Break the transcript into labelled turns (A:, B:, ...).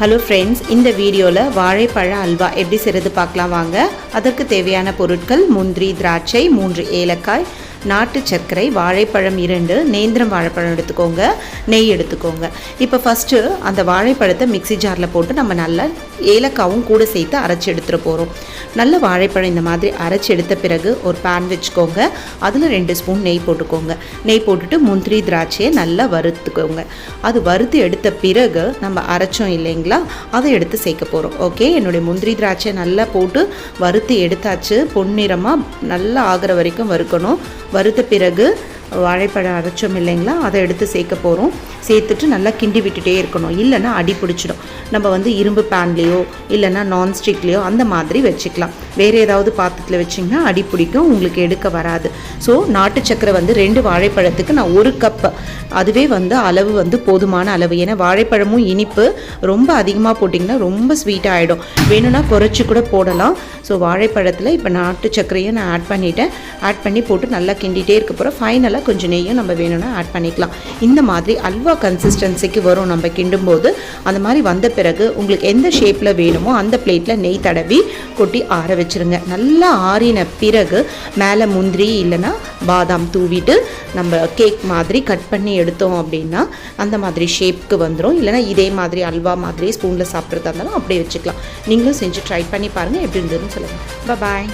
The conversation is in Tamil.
A: ஹலோ ஃப்ரெண்ட்ஸ் இந்த வீடியோவில் வாழைப்பழ அல்வா எப்படி செய்கிறது பார்க்கலாம் வாங்க. அதற்கு தேவையான பொருட்கள் முந்திரி திராட்சை மூன்று ஏலக்காய் நாட்டு சர்க்கரை வாழைப்பழம் இரண்டு நேந்திரம் வாழைப்பழம் எடுத்துக்கோங்க நெய் எடுத்துக்கோங்க. இப்போ ஃபஸ்ட்டு அந்த வாழைப்பழத்தை மிக்ஸி ஜாரில் போட்டு நம்ம நல்லா ஏலக்காவும் கூட சேர்த்து அரைச்சி எடுத்துகிட்டு போகிறோம் நல்ல வாழைப்பழம் இந்த மாதிரி அரைச்சி எடுத்த பிறகு ஒரு பேன் வச்சுக்கோங்க. அதில் ரெண்டு ஸ்பூன் நெய் போட்டுக்கோங்க. நெய் போட்டுட்டு முந்திரி திராட்சையை நல்லா வறுத்துக்கோங்க. அது வறுத்து எடுத்த பிறகு நம்ம அரைச்சோம் இல்லைங்களா? அதை எடுத்து சேர்க்க போகிறோம் ஓகே என்னுடைய முந்திரி திராட்சை நல்லா போட்டு வறுத்து எடுத்தாச்சு. பொன்னிறமாக நல்லா ஆகிற வரைக்கும் வறுக்கணும். வறுத்த பிறகு வாழைப்பழம் அரைச்சோம் இல்லைங்களா? அதை எடுத்து சேர்க்க போகிறோம் சேர்த்துட்டு நல்லா கிண்டி விட்டுட்டே இருக்கணும். இல்லைன்னா அடி பிடிச்சிடும். நம்ம வந்து இரும்பு பேன்லேயோ இல்லைன்னா நான்ஸ்டிக்லேயோ அந்த மாதிரி வச்சுக்கலாம். வேறு ஏதாவது பாத்திரத்தில் வச்சிங்கன்னா அடி பிடிக்கும் உங்களுக்கு எடுக்க வராது. ஸோ நாட்டு சக்கரை வந்து ரெண்டு வாழைப்பழத்துக்கு நான் ஒரு கப் அதுவே வந்து அளவு வந்து போதுமான அளவு. ஏன்னா வாழைப்பழமும் இனிப்பு ரொம்ப அதிகமாக போட்டிங்கன்னா ரொம்ப ஸ்வீட் ஆகிடும் வேணும்னா குறைச்சி கூட போடலாம். ஸோ வாழைப்பழத்தில் இப்போ நாட்டு சர்க்கரையும் நான் ஆட் பண்ணிட்டேன். ஆட் பண்ணி போட்டு நல்லா கிண்டிகிட்டே இருக்க போகிறோம் ஃபைனலாக கொஞ்சம் நெய்யும் நம்ம வேணும்னா ஆட் பண்ணிக்கலாம். இந்த மாதிரி அல்வா கன்சிஸ்டன்சிக்கு வரும் நம்ம கிண்டும்போது. அந்த மாதிரி வந்த பிறகு உங்களுக்கு எந்த ஷேப்பில் வேணுமோ அந்த பிளேட்டில் நெய் தடவி கொட்டி ஆற வச்சுருங்க. நல்லா ஆறின பிறகு மேலே முந்திரி இல்லைன்னா பாதாம் தூவிட்டு நம்ம கேக் மாதிரி கட் பண்ணி எடுத்தோம் அப்படின்னா அந்த மாதிரி ஷேப்புக்கு வந்துடும் இல்லைனா இதே மாதிரி அல்வா மாதிரி ஸ்பூனில் சாப்பிட்றதா இருந்தாலும் அப்படியே வச்சுக்கலாம். நீங்களும் செஞ்சு ட்ரை பண்ணி பாருங்கள் எப்படி இருந்ததுன்னு சொல்லுங்கள் பாய்